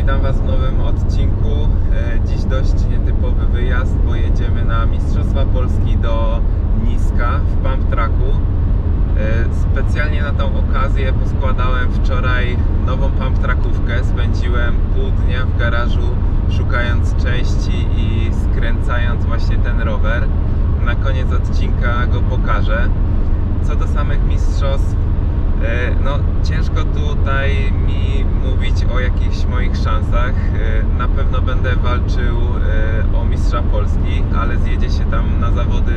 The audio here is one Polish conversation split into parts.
witam Was w nowym odcinku. E, Dziś dość nietypowy wyjazd, bo jedziemy na Mistrzostwa Polski do Niska w Pump. E, Specjalnie na tą okazję poskładałem wczoraj nową pump. Spędziłem pół dnia w garażu szukając części i skręcając właśnie ten rower. Na koniec odcinka go pokażę. Co do samych mistrzostw, E, No, ciężko tutaj mi mówić E, Na pewno będę walczył e, o Mistrza Polski, ale zjedzie się tam na zawody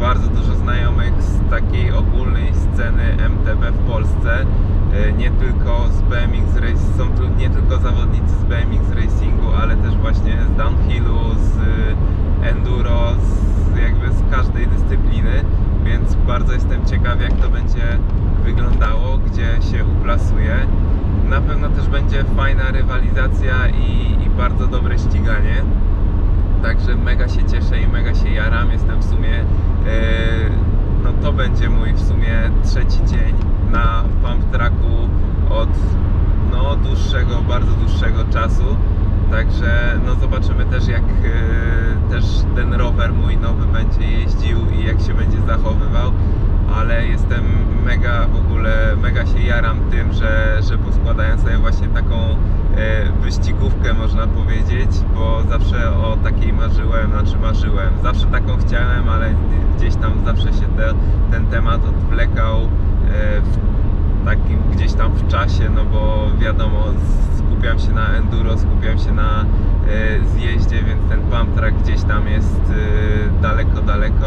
bardzo dużo znajomych z takiej ogólnej sceny MTB w Polsce. E, Nie tylko z BMX Race, są tu nie tylko zawodnicy z BMX Racingu, ale też właśnie z downhillu, z enduro, z jakby z każdej dyscypliny, więc bardzo jestem ciekaw jak to będzie wyglądało, gdzie się uplasuje. Na pewno też będzie fajna rywalizacja i, i bardzo dobre ściganie. Także mega się cieszę i mega się jaram. Jestem w sumie, e, no to będzie mój w sumie trzeci dzień na pump tracku od no dłuższego, bardzo dłuższego czasu. Także no zobaczymy też jak e, też ten rower mój nowy będzie jeździł i jak się będzie zachowywał. Ale jestem mega w ogóle, mega się jaram tym, że, że poskładałem sobie właśnie taką e, wyścigówkę można powiedzieć, bo zawsze o takiej marzyłem, znaczy marzyłem, zawsze taką chciałem, ale gdzieś tam zawsze się te, ten temat odwlekał e, w takim gdzieś tam w czasie, no bo wiadomo, skupiam się na enduro, skupiam się na e, zjeździe, więc ten pump track gdzieś tam jest daleko, daleko.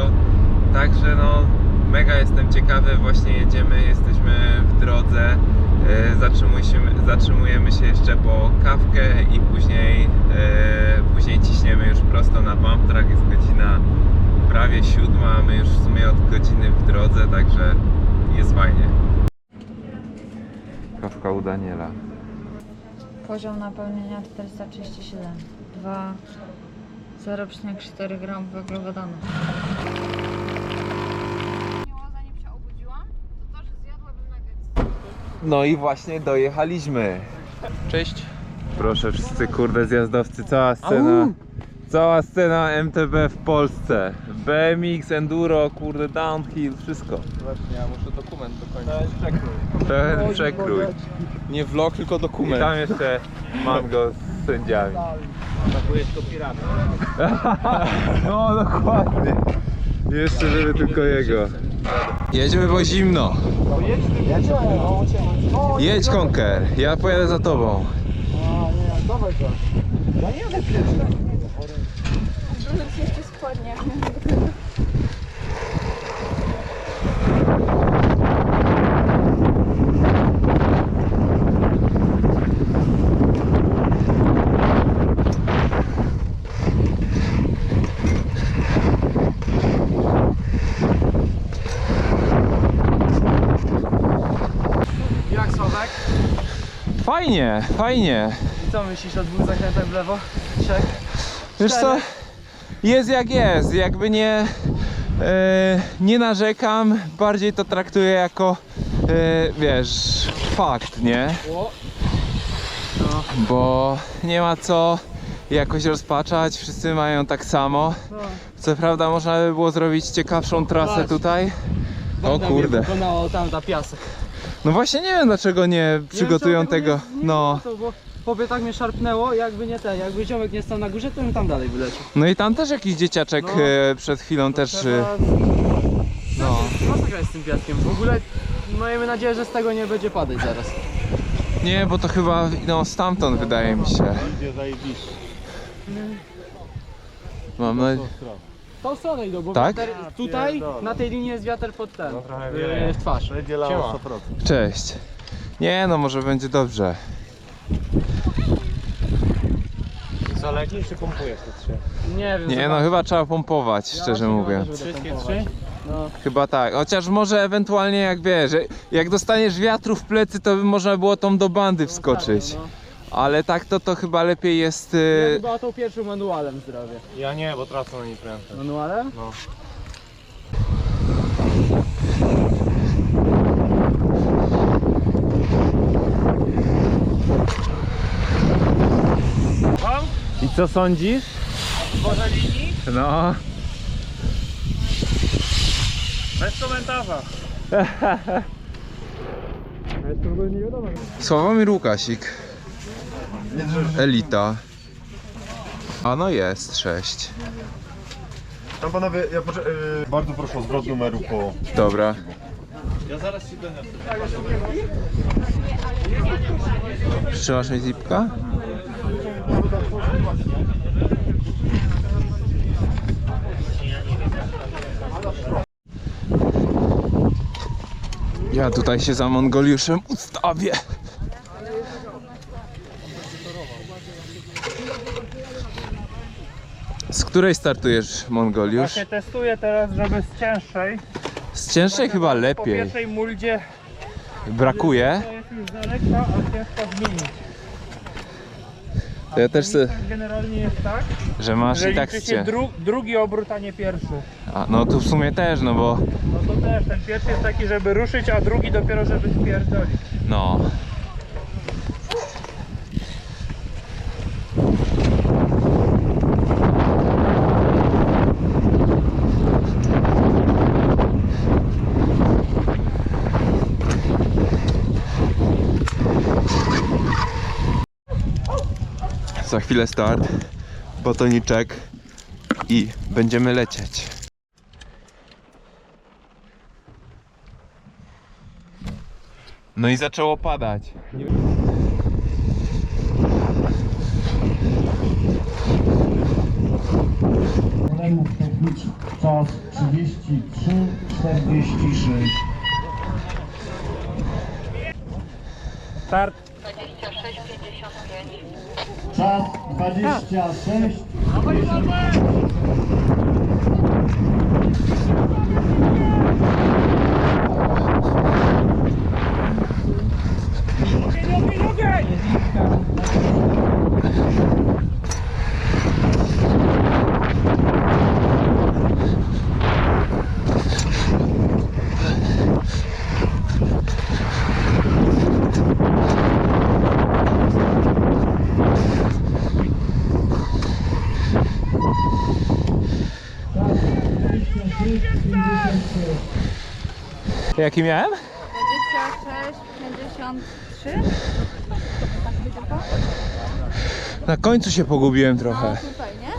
Także no, mega jestem ciekawy, właśnie jedziemy, jesteśmy w drodze, e, zatrzymujemy, zatrzymujemy się jeszcze po kawkę i później, e, później ciśniemy już prosto na pump track, jest godzina prawie siódma, a my już w sumie od godziny w drodze, także jest fajnie. Kawka u Daniela. Poziom napełnienia 437. 2 0,4 gram węglowodanu. zanim się obudziłam, to to, że zjadłabym nuggets. No i właśnie dojechaliśmy. Cześć. Proszę wszyscy kurde zjazdowcy, cała scena. Cała scena MTB w Polsce. BMX, enduro, kurde downhill, wszystko. Właśnie, ja muszę dokument dokończyć. przekrój. Ten przekrój. Nie vlog, tylko I dokument. tam jeszcze mam go z sędziami. Atakujesz to pirata. No dokładnie. Jeszcze żeby tylko jego. Jedziemy bo zimno. Jedź Konker, ja pojadę za tobą. Brudek się jeszcze składnie. Fajnie, fajnie. I co myślisz o dwóch zakrętach w lewo? Trzech? Wiesz co? Jest jak jest, jakby nie e, nie narzekam, bardziej to traktuję jako e, wiesz, fakt, nie? Bo nie ma co jakoś rozpaczać, wszyscy mają tak samo. No. Co prawda można by było zrobić ciekawszą trasę Patrz. tutaj. O kurde. Wykonało tam za piasek. No właśnie nie wiem dlaczego nie przygotują tego. No. To, bo pobie tak mnie szarpnęło, jakby nie ten, jakby ziomek nie stał na górze, to bym tam dalej wyleciał. No i tam też jakiś dzieciaczek No. e, przed chwilą też. e, Trzeba... No. Masakra jest z tym piaskiem. W ogóle miejmy nadzieję, że z tego nie będzie padać zaraz. Nie, bo to chyba idą stamtąd wydaje mi się. Mam nadzieję. W tą stronę idą, bo Tak? wiatr tutaj, na tej linii jest wiatr pod ten, w, w twarz. Będzie Siema. lało 100%. Cześć. Nie no, może będzie dobrze. Co lecisz czy pompujesz te trzy? Nie wiem. Nie no, chyba trzeba pompować, szczerze mówiąc. Wszystkie trzy? No. Chyba tak. Chociaż może ewentualnie jak wiesz, jak dostaniesz wiatru w plecy, to by można było tą do bandy wskoczyć. No. Ale tak to to chyba lepiej jest. Ja y, chyba tą pierwszą manualem zrobię. Ja nie, bo tracę na niej prędkość. Manualem? No. co sądzisz? Może linii? No. Bez komentarza. Sławomir Łukasik. Elita. A no jest, 6. Tam panowie, ja poczek- yy, bardzo proszę o zwrot numeru po... Dobra. Ja zaraz ci będę. Trzymasz mi zipka? Ja tutaj się za Mongoliuszem ustawię. Z której startujesz, Mongoliusz? Właśnie testuję teraz, żeby z cięższej. Z cięższej chyba Po lepiej. pierwszej muldzie Brakuje. to jest już za lekka, a ciężka zmienić. To ja też se, Tak generalnie jest tak, że masz i tak się dru drugi obrót, a nie pierwszy. A, no tu w sumie też, no bo No to też, ten pierwszy jest taki, żeby ruszyć, a drugi dopiero, żeby spierdolić. no. Za chwilę start, batoniczek i będziemy lecieć. No i zaczęło padać. Kolejny przechwyć czas 33, 46. Start. Czas 26, Jaki miałem? 26, 53. Tak by tylko? Na końcu się pogubiłem trochę. tutaj, nie?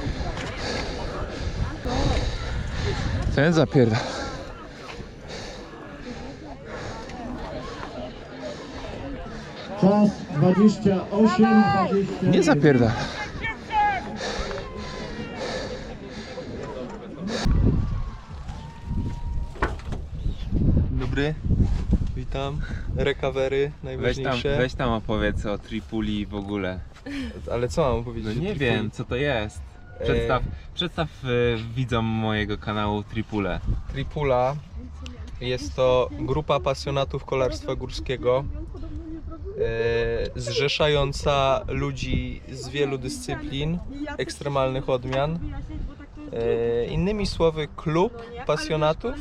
Ten zapierda. Czas 28, 20. Nie zapierda. Witam. Recovery Weź tam, najważniejsze. weź tam opowiedz o Tripuli w ogóle. Ale co mam powiedzieć? No o nie wiem, co to jest. Przedstaw, przedstaw y, widzom mojego kanału Tripule. Tripula jest to grupa pasjonatów kolarstwa górskiego, e, zrzeszająca ludzi z wielu dyscyplin, ekstremalnych odmian. E, innymi słowy, klub pasjonatów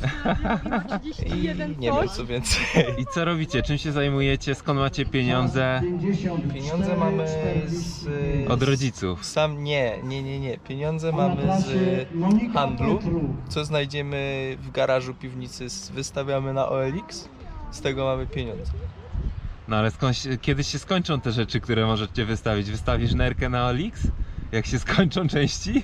i nie wiem co więcej. I co robicie? Czym się zajmujecie? Skąd macie pieniądze? 54, Pieniądze mamy z... Od rodziców. Sam nie, nie, nie, nie. Pieniądze mamy z handlu. Co znajdziemy w garażu piwnicy, wystawiamy na OLX, z tego mamy pieniądze. No ale skąd, kiedy się skończą te rzeczy, które możecie wystawić? Wystawisz nerkę na Olix? Jak się skończą części?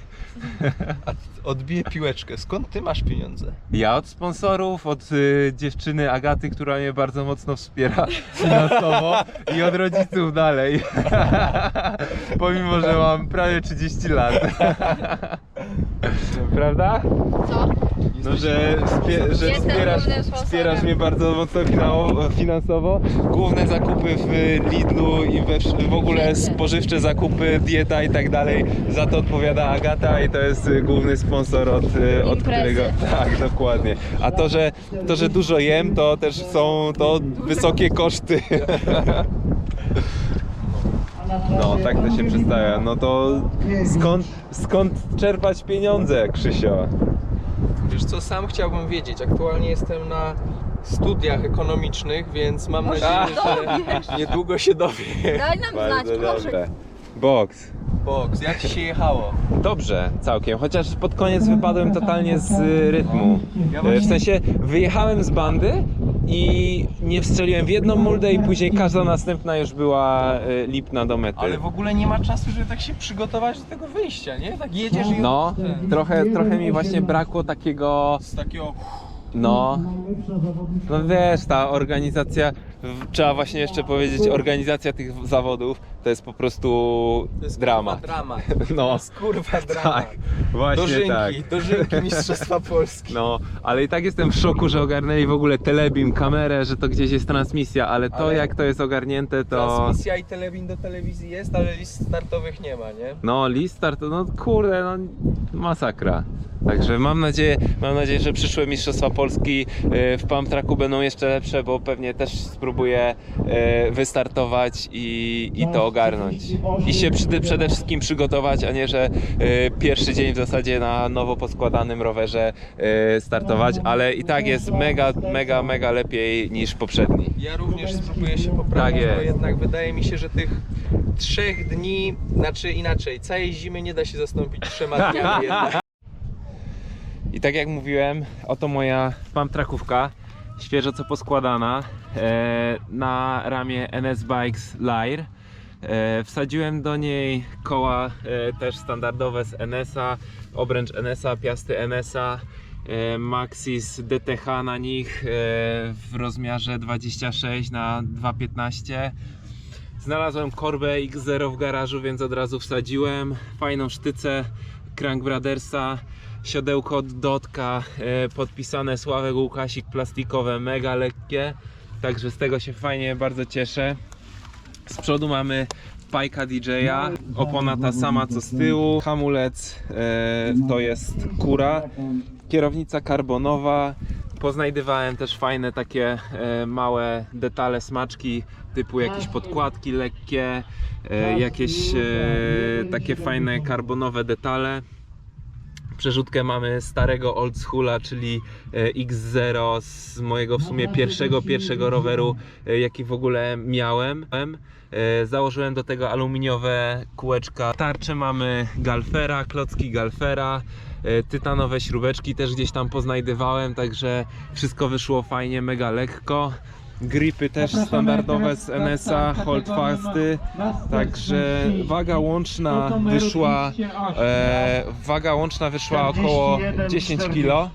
A odbiję piłeczkę, skąd ty masz pieniądze? Ja od sponsorów, od y, dziewczyny Agaty, która mnie bardzo mocno wspiera finansowo i od rodziców dalej. Pomimo, że mam prawie 30 lat. Prawda? Co? No, że, spie, że Jestem wspierasz, głównym sponsorem. wspierasz mnie bardzo mocno finało- finansowo. Główne zakupy w Lidlu i we, wsz- w ogóle spożywcze zakupy, dieta i tak dalej. Za to odpowiada Agata i to jest y, główny sponsor od, y, od Imprezy. którego. Tak, dokładnie. A to, że to, że dużo jem, to też są to wysokie koszty. Trasie No, tak to się przedstawia. No to skąd, skąd czerpać pieniądze, Krzysio? Wiesz co, sam chciałbym wiedzieć, aktualnie jestem na studiach ekonomicznych, więc mam nadzieję, że niedługo się dowiem. Daj nam znać, Bardzo proszę. dobre. Box. Box, jak ci się jechało? Dobrze, całkiem, chociaż pod koniec wypadłem totalnie z y, rytmu. W sensie wyjechałem z bandy i nie wstrzeliłem w jedną muldę i później każda następna już była y, lipna do mety. Ale w ogóle nie ma czasu, żeby tak się przygotować do tego wyjścia, nie? Tak jedziesz i No, trochę, trochę mi właśnie brakło takiego, z takiego... no, no wiesz, ta organizacja, trzeba właśnie jeszcze powiedzieć, organizacja tych zawodów to jest po prostu To jest dramat. Kurwa dramat. No, To jest kurwa dramat. tak, właśnie Dożynki, tak. dożynki Mistrzostwa Polski. No, ale i tak jestem w szoku, że ogarnęli w ogóle telebim, kamerę, że to gdzieś jest transmisja, ale to Ale- jak to jest ogarnięte, to... Transmisja i telewin do telewizji jest, ale list startowych nie ma, nie? No, list start, no kurde, no masakra. Także mam nadzieję, mam nadzieję, że przyszłe Mistrzostwa Polski e, w pump tracku będą jeszcze lepsze, bo pewnie też spróbuję e, wystartować i, i to ogarnąć. I się przede, przede wszystkim przygotować, a nie, że e, pierwszy dzień w zasadzie na nowo poskładanym rowerze e, startować, ale i tak jest mega, mega, mega lepiej niż poprzedni. Ja również spróbuję się poprawić, Tak bo jednak wydaje mi się, że tych trzech dni, znaczy inaczej, całej zimy nie da się zastąpić trzema dniami jednak. I tak jak mówiłem, oto moja pump trackówka, świeżo co poskładana, e, na ramię NS Bikes Lyre. E, wsadziłem do niej koła e, też standardowe z NS-a, obręcz NS-a, piasty NS-a, e, Maxis DTH na nich w rozmiarze 26 na 215 Znalazłem korbę X0 w garażu, więc od razu wsadziłem. Fajną sztycę Crank Brothersa, siodełko od Dotka, e, podpisane Sławek Łukasik, plastikowe, mega lekkie. Także z tego się fajnie bardzo cieszę. Z przodu mamy Pajka DJ-a, opona ta sama co z tyłu, hamulec e, to jest kura, kierownica karbonowa. Poznajdywałem też fajne takie e, małe detale, smaczki typu jakieś podkładki lekkie, jakieś takie fajne karbonowe detale. Przerzutkę mamy starego old schoola, czyli e, X0 z mojego w sumie pierwszego, pierwszego roweru, e, jaki w ogóle miałem. E, Założyłem do tego aluminiowe kółeczka. Tarcze mamy Galfera, klocki Galfera, tytanowe śrubeczki też gdzieś tam poznajdywałem, także wszystko wyszło fajnie, mega lekko. Gripy też standardowe z NS-a, holdfasty, także waga łączna wyszła E, waga łączna wyszła około 10 kg.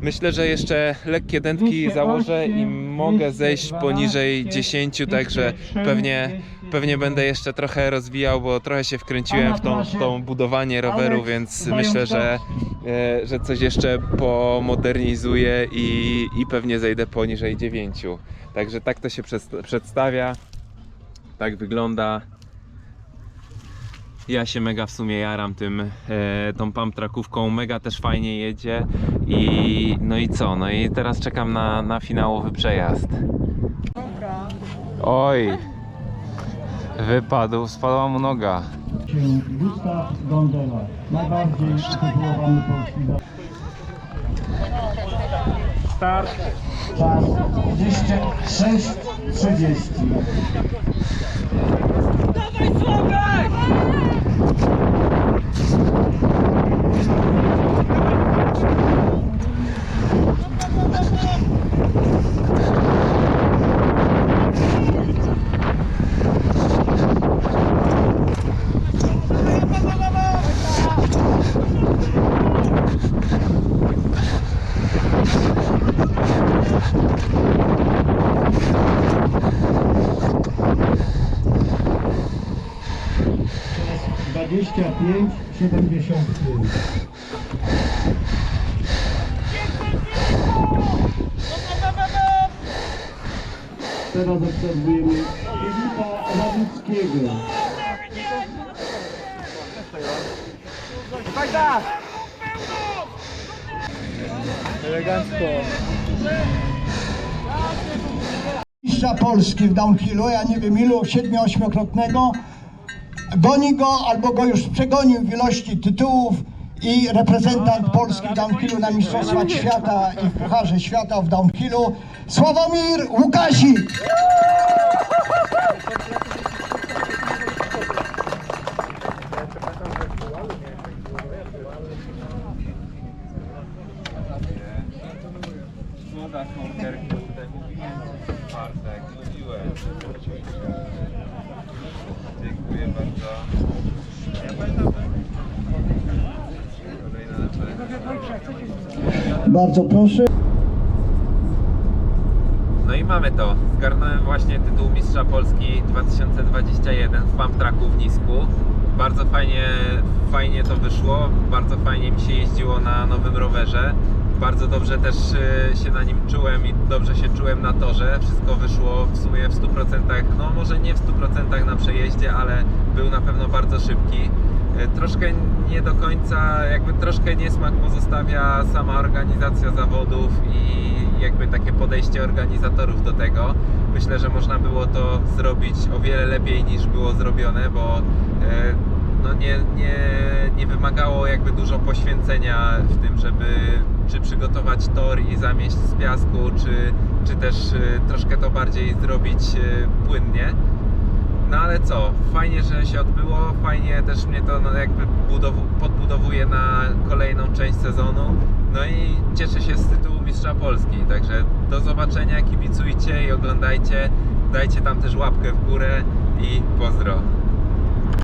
Myślę, że jeszcze lekkie dętki założę i mogę zejść poniżej 10, także pewnie, pewnie będę jeszcze trochę rozwijał, bo trochę się wkręciłem w tą, w tą budowanie roweru, więc myślę, że, e, że coś jeszcze pomodernizuję i, i pewnie zejdę poniżej 9. Także tak to się przed- przedstawia. Tak wygląda. Ja się mega w sumie jaram tym, e, tą pump trackówką, mega też fajnie jedzie i no i co, no i teraz czekam na, na finałowy przejazd. Oj, wypadł, spadła mu noga. Gustaw Gondela. Najbardziej polski 26, 30. Dawaj, Sławek! 70. Teraz obserwujemy Jezusa Rawickiego. Fajta! Elegancko. Mistrza Polski w downhillu, ja nie wiem ilu, 7-8-krotnego. Goni go albo go już przegonił w ilości tytułów i reprezentant Polski w downhillu na Mistrzostwach Świata i w Pucharze Świata w downhillu Sławomir Łukasik. Bardzo proszę. No i mamy to. Zgarnąłem właśnie tytuł Mistrza Polski 2021 w pump tracku w Nisku. Bardzo fajnie, fajnie to wyszło, bardzo fajnie mi się jeździło na nowym rowerze. Bardzo dobrze też e, się na nim czułem i dobrze się czułem na torze. Wszystko wyszło w sumie w 100%, no może nie w 100% na przejeździe, ale był na pewno bardzo szybki. E, Troszkę nie do końca, jakby troszkę niesmak pozostawia sama organizacja zawodów i jakby takie podejście organizatorów do tego. Myślę, że można było to zrobić o wiele lepiej niż było zrobione, bo e, no nie, nie, nie wymagało jakby dużo poświęcenia w tym, żeby czy przygotować tor i zamieść z piasku, czy, czy też e, troszkę to bardziej zrobić płynnie. No ale co, fajnie, że się odbyło, fajnie też mnie to no, jakby budow- podbudowuje na kolejną część sezonu. No i cieszę się z tytułu Mistrza Polski, także do zobaczenia, kibicujcie i oglądajcie. Dajcie tam też łapkę w górę i pozdro.